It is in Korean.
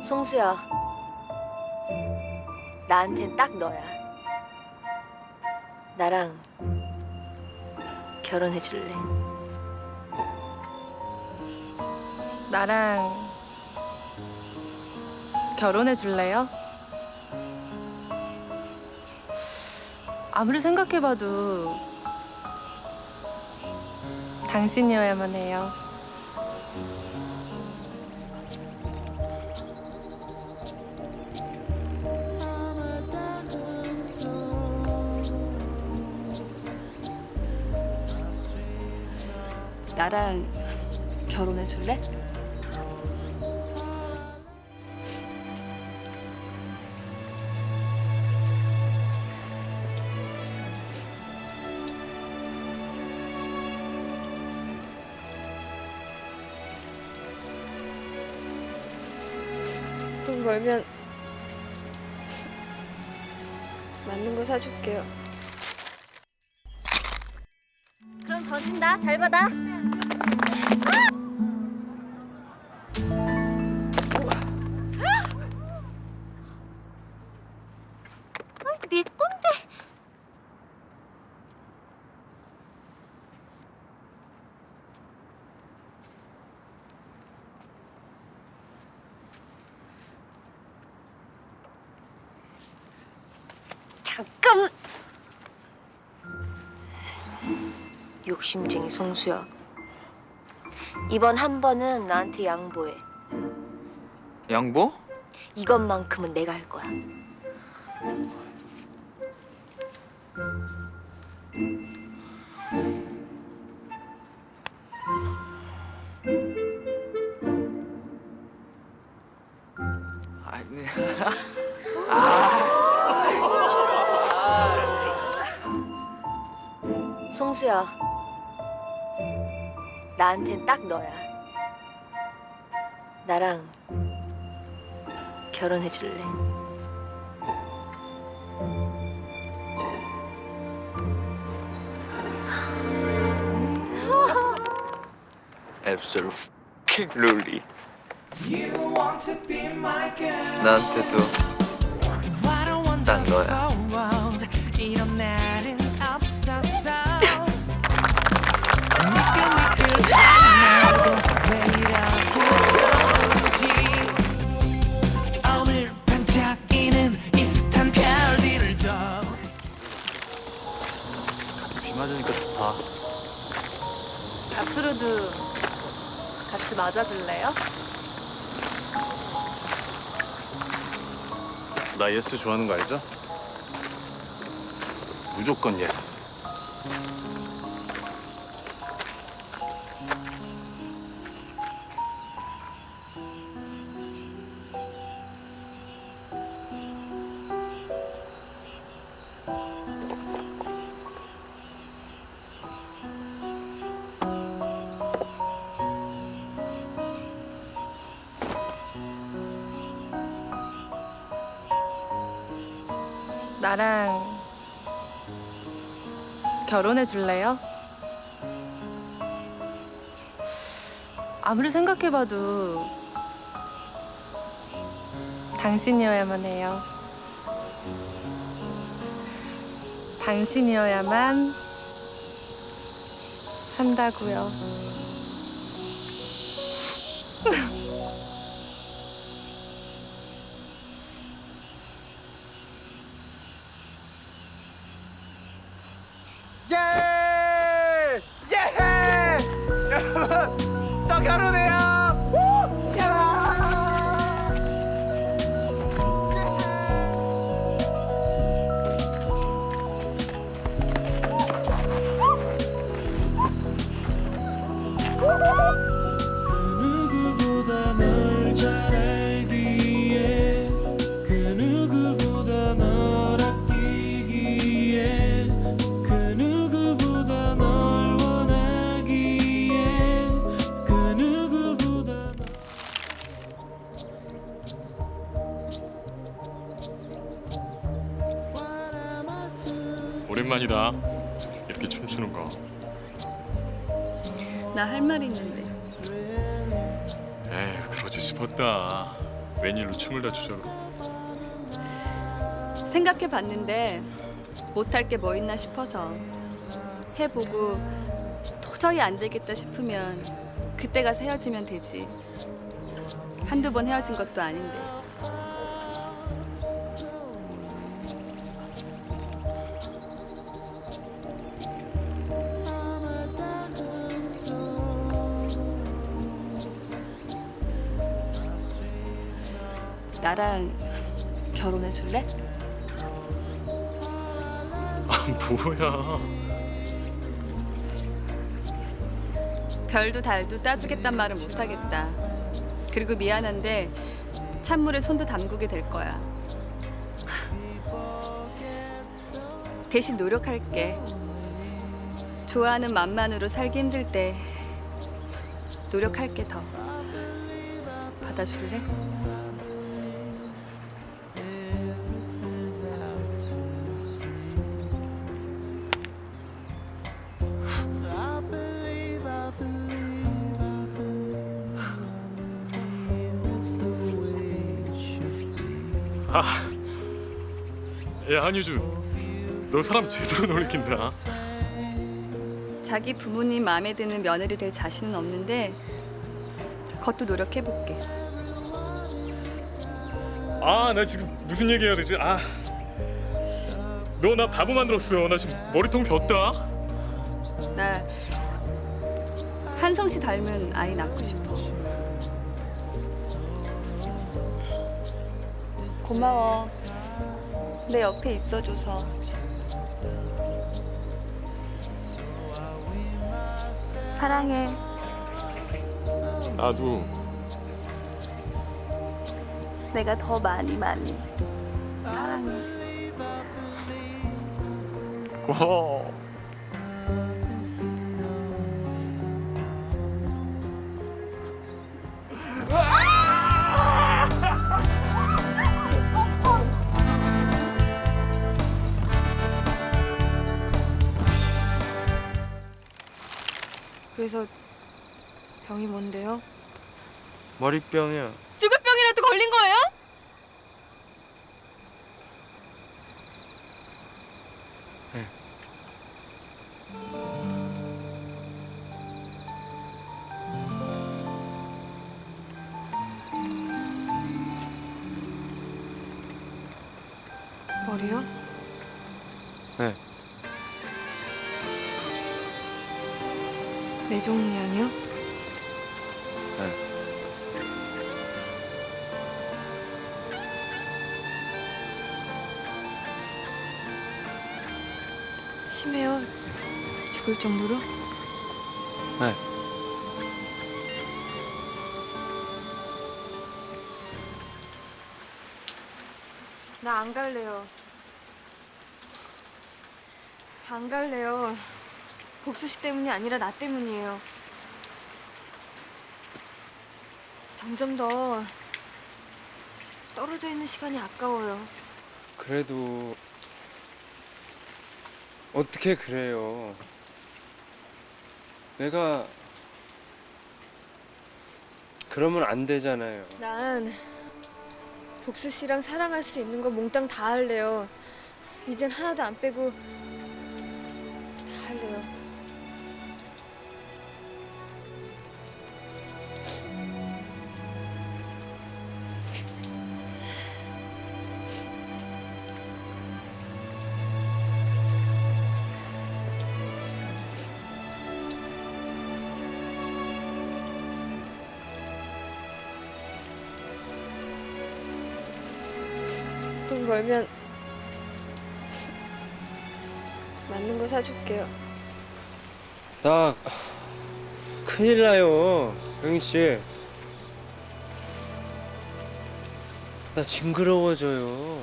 송수야, 나한텐 딱 너야. 나랑 결혼해 줄래? 나랑 결혼해 줄래요? 아무리 생각해봐도 당신이어야만 해요. 나랑 결혼해 줄래? 돈 벌면 맞는 거 사줄게요. 그럼 던진다. 잘 받아. 네 건데. 잠깐. 욕심쟁이 송수야. 이번 한 번은 나한테 양보해. 양보? 이것만큼은 내가 할 거야. 아니, 송수야, 나한텐 딱 너야. 나랑 결혼해 줄래? 앱솔루트리 나한테도 난 너야 맞아줄래요? 나 예스 좋아하는 거 알죠? 무조건 예스. 나랑 결혼해 줄래요? 아무리 생각해봐도 당신이어야만 해요. 당신이어야만 한다고요. 거. 나할 말 있는데 에휴, 그러지 싶었다. 웬일로 춤을 다 추자고 생각해 봤는데 못할 게 뭐 있나 싶어서 해보고 도저히 안 되겠다 싶으면 그때 가서 헤어지면 되지. 한두 번 헤어진 것도 아닌데. 나랑 결혼해 줄래? 아 뭐야 별도 달도 따주겠단 말은 못하겠다. 그리고 미안한데 찬물에 손도 담그게 될 거야. 대신 노력할게. 좋아하는 맘만으로 살기 힘들 때 노력할게 더. 받아줄래? 야 한유주. 너 사람 제대로 놀리킨다. 자기 부모님 마음에 드는 며느리 될 자신은 없는데 그것도 노력해 볼게. 아 나 지금 무슨 얘기해야 되지? 아 너 나 바보 만들었어. 나 지금 머리통 겼다. 나 한성 씨 닮은 아이 낳고 싶어. 고마워. 내 옆에 있어줘서. 사랑해. 나도 내가 더 많이 많이 사랑해. 고마워 그래서 병이 뭔데요? 머리병이야. 죽을 병이라도 걸린 거예요? 머리요? 뇌종양이요? 네. 심해요? 죽을 정도로? 네. 나 안 갈래요. 안 갈래요. 복수 씨 때문이 아니라 나 때문이에요. 점점 더 떨어져 있는 시간이 아까워요. 그래도 어떻게 그래요? 내가 그러면 안 되잖아요. 난 복수 씨랑 사랑할 수 있는 거 몽땅 다 할래요. 이젠 하나도 안 빼고 다 할래요. 돈 벌면 맞는 거 사줄게요. 나 큰일 나요, 영희 씨. 나 징그러워져요.